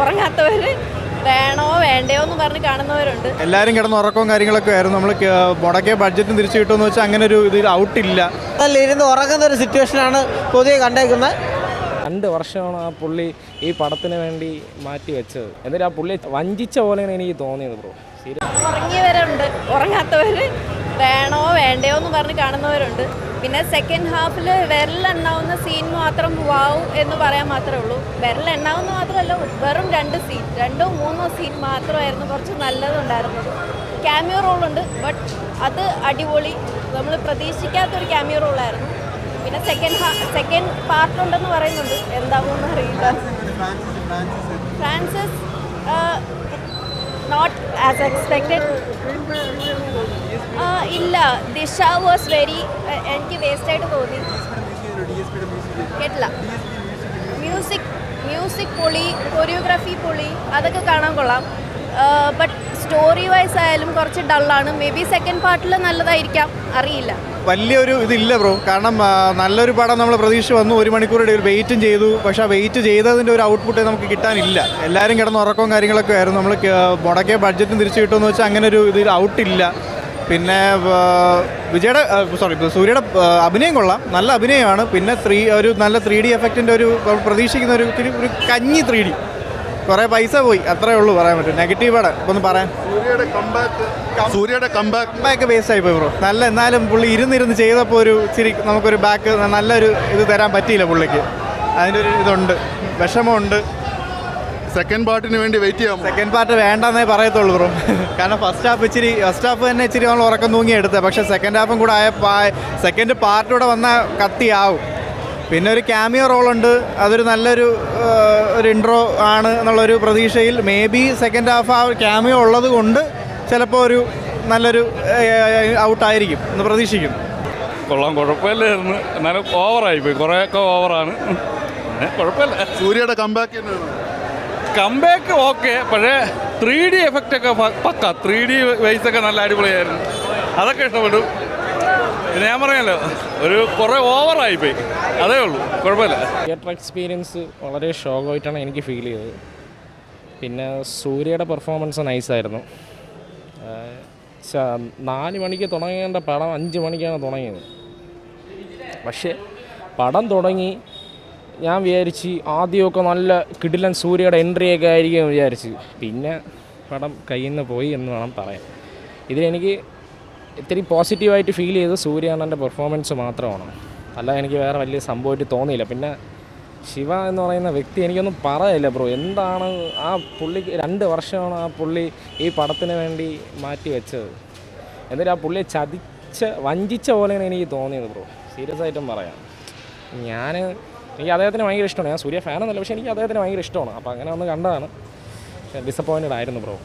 ഉറങ്ങാത്തവർ വേണോ വേണ്ടയോ എന്ന് പറഞ്ഞ് കാണുന്നവരുണ്ട്. എല്ലാവരും കിടന്ന് ഉറക്കവും കാര്യങ്ങളൊക്കെ ആയിരുന്നു. നമ്മൾ മുടക്കിയ ബഡ്ജറ്റ് തിരിച്ചു കിട്ടുമെന്ന് വെച്ചാൽ അങ്ങനെ ഒരു ഇതിൽ ഔട്ടില്ല അല്ല ഇരുന്ന് ഉറങ്ങുന്ന ഒരു സിറ്റുവേഷനാണ് പൊതുവെ കണ്ടേക്കുന്നത്. രണ്ട് വർഷമാണ് ആ പുള്ളി ഈ പടത്തിന് വേണ്ടി മാറ്റി വെച്ചത്. എന്നിട്ട് ആ പുള്ളി വഞ്ചിച്ച പോലെയാണ് എനിക്ക് തോന്നിയത് ബ്രോ. ഉറങ്ങിയവരുണ്ട്. ഉറങ്ങാത്തവർ വേണോ വേണ്ടയോ എന്ന് പറഞ്ഞ് കാണുന്നവരുണ്ട്. പിന്നെ സെക്കൻഡ് ഹാഫിൽ വിരലെണ്ണാവുന്ന സീൻ മാത്രം വാവ് എന്ന് പറയാൻ മാത്രമേ ഉള്ളൂ. വിരലെണ്ണാവുന്ന മാത്രമല്ല വെറും രണ്ട് സീൻ രണ്ടോ മൂന്നോ സീൻ മാത്രമായിരുന്നു കുറച്ച് നല്ലതുണ്ടായിരുന്നത്. ക്യാമിയോ റോളുണ്ട് ബട്ട് അത് അടിപൊളി. നമ്മൾ പ്രതീക്ഷിക്കാത്തൊരു ക്യാമിയോ റോളായിരുന്നു പിന്നെ സെക്കൻഡ് സെക്കൻഡ് പാർട്ട് ഉണ്ടെന്ന് പറയുന്നുണ്ട്. എന്താകുമെന്ന് അറിയില്ല. ഫ്രാൻസിസ് നോട്ട് ആസ് എക്സ്പെക്റ്റഡ് ഇല്ല ദിശ വാസ് വെരി എനിക്ക് വേസ്റ്റ് ആയിട്ട് തോന്നി. കേട്ടില്ല. മ്യൂസിക് മ്യൂസിക് പൊളി കൊറിയോഗ്രാഫി പൊളി അതൊക്കെ കാണാൻ കൊള്ളാം. ബട്ട് സ്റ്റോറി വൈസ് ആയാലും കുറച്ച് ഡള്ളാണ് മേ ബി സെക്കൻഡ് പാർട്ടിൽ നല്ലതായിരിക്കാം. അറിയില്ല. വലിയൊരു ഇതില്ല ബ്രോ. കാരണം നല്ലൊരു പടം നമ്മൾ പ്രതീക്ഷ വന്നു. ഒരു മണിക്കൂറിടെ ഒരു വെയിറ്റും ചെയ്തു. പക്ഷെ ആ വെയിറ്റ് ചെയ്തതിന്റെ ഒരു ഔട്ട്പുട്ട് നമുക്ക് കിട്ടാനില്ല. എല്ലാവരും കിടന്ന് ഉറക്കവും കാര്യങ്ങളൊക്കെ ആയിരുന്നു. നമ്മൾ മുടക്കിയ ബഡ്ജറ്റും തിരിച്ചു കിട്ടുമെന്ന് വെച്ചാൽ അങ്ങനെ ഒരു ഇതിൽ ഔട്ടില്ല പിന്നെ വിജയുടെ സോറി സൂര്യയുടെ അഭിനയം കൊള്ളാം. നല്ല അഭിനയമാണ്. പിന്നെ ത്രീ ഒരു നല്ല ത്രീ ഡി എഫക്റ്റിന്റെ ഒരു പ്രതീക്ഷിക്കുന്ന ഒരു ഒരു കഞ്ഞി ത്രീ ഡി കുറേ പൈസ പോയി. അത്രേ ഉള്ളൂ പറയാൻ പറ്റും. നെഗറ്റീവാണ് ഒന്ന് പറയാൻ സൂര്യയുടെ കമ്പാക്ക് സൂര്യയുടെ കമ്പാക്ക് ബേസ് ആയി പോയി ബ്രോ നല്ല എന്നാലും പുള്ളി ഇരുന്നിരുന്ന് ചെയ്തപ്പോൾ ഒരു ഇച്ചിരി നമുക്കൊരു ബാക്ക് നല്ലൊരു ഇത് തരാൻ പറ്റിയില്ല പുള്ളിക്ക്. അതിന്റെ ഒരു ഇതുണ്ട്. വിഷമമുണ്ട്. സെക്കൻഡ് പാർട്ടിന് വേണ്ടി വെയിറ്റ് ചെയ്യാം സെക്കൻഡ് പാർട്ട് വേണ്ടെന്നേ പറയത്തുള്ളൂ ബ്രോ കാരണം ഫസ്റ്റ് ഹാഫ് ഇച്ചിരി ഫസ്റ്റ് ഹാഫ് തന്നെ ഇച്ചിരി നമ്മൾ ഉറക്കം തൂങ്ങി എടുത്തത് പക്ഷേ സെക്കൻഡ് ഹാഫും കൂടെ ആയ സെക്കൻഡ് പാർട്ട് വന്ന വന്നാൽ കത്തിയാവും പിന്നെ ഒരു ക്യാമിയോ റോളുണ്ട് അതൊരു നല്ലൊരു ഒരു ഇൻട്രോ ആണ് എന്നുള്ളൊരു പ്രതീക്ഷയിൽ മേ ബി സെക്കൻഡ് ഹാഫ് ആ ക്യാമിയോ ഉള്ളത് കൊണ്ട് ചിലപ്പോൾ ഒരു നല്ലൊരു ഔട്ടായിരിക്കും എന്ന് പ്രതീക്ഷിക്കുന്നു കൊള്ളാം കുഴപ്പമില്ലായിരുന്നു എന്നാലും ഓവറായി പോയി. കുറേയൊക്കെ ഓവറാണ് കുഴപ്പമില്ല. സൂര്യയുടെ കമ്പാക്ക് തന്നെയാണ്. കംബാക്ക് ഓക്കെ പക്ഷേ ത്രീ ഡി എഫക്റ്റ് ഒക്കെ പക്ക. ത്രീ ഡി വൈസ് ഒക്കെ നല്ല അടിപൊളിയായിരുന്നു. അതൊക്കെ ഇഷ്ടപ്പെട്ടു. പിന്നെ ഞാൻ പറഞ്ഞല്ലോ ഒരു കുറേ ഓവറായി പോയി. അതേ ഉള്ളൂ കുഴപ്പമില്ല. തിയേറ്റർ എക്സ്പീരിയൻസ് വളരെ ഷോക്കായിട്ടാണ് എനിക്ക് ഫീൽ ചെയ്തത്. പിന്നെ സൂര്യയുടെ പെർഫോമൻസ് നൈസായിരുന്നു നാല് മണിക്ക് തുടങ്ങേണ്ട പടം അഞ്ച് മണിക്കാണ് തുടങ്ങിയത്. പക്ഷേ പടം തുടങ്ങി ഞാൻ വിചാരിച്ച് ആദ്യമൊക്കെ നല്ല കിടിലൻ സൂര്യയുടെ എൻട്രിയൊക്കെ ആയിരിക്കും വിചാരിച്ച്. പിന്നെ പടം കയ്യിൽ നിന്ന് പോയി എന്ന് വേണം പറയാൻ. ഇതിലെനിക്ക് ഇത്തിരി പോസിറ്റീവായിട്ട് ഫീൽ ചെയ്ത് സൂര്യാണന്റെ പെർഫോമൻസ് മാത്രമാണ്. അല്ല എനിക്ക് വേറെ വലിയ സംഭവമായിട്ട് തോന്നിയില്ല. പിന്നെ ശിവ എന്ന് പറയുന്ന വ്യക്തി എനിക്കൊന്നും പറയില്ല ബ്രോ എന്താണ് ആ പുള്ളി രണ്ട് വർഷമാണ് ആ പുള്ളി ഈ പടത്തിന് വേണ്ടി മാറ്റി വെച്ചത്. എന്നിട്ട് ആ പുള്ളിയെ ചതിച്ച വഞ്ചിച്ച പോലെയാണ് എനിക്ക് തോന്നിയത് ബ്രോ സീരിയസ് ആയിട്ടും പറയാം. ഞാൻ എനിക്ക് അദ്ദേഹത്തിന് ഭയങ്കര ഇഷ്ടമാണ്. ഞാൻ സൂര്യ ഫാനൊന്നുമല്ല പക്ഷേ എനിക്ക് അദ്ദേഹത്തിന് ഭയങ്കര ഇഷ്ടമാണ്. അപ്പോൾ അങ്ങനെ ഒന്ന് കണ്ടതാണ്. ഡിസപ്പോയിന്റഡ് ആയിരുന്നു ബ്രോ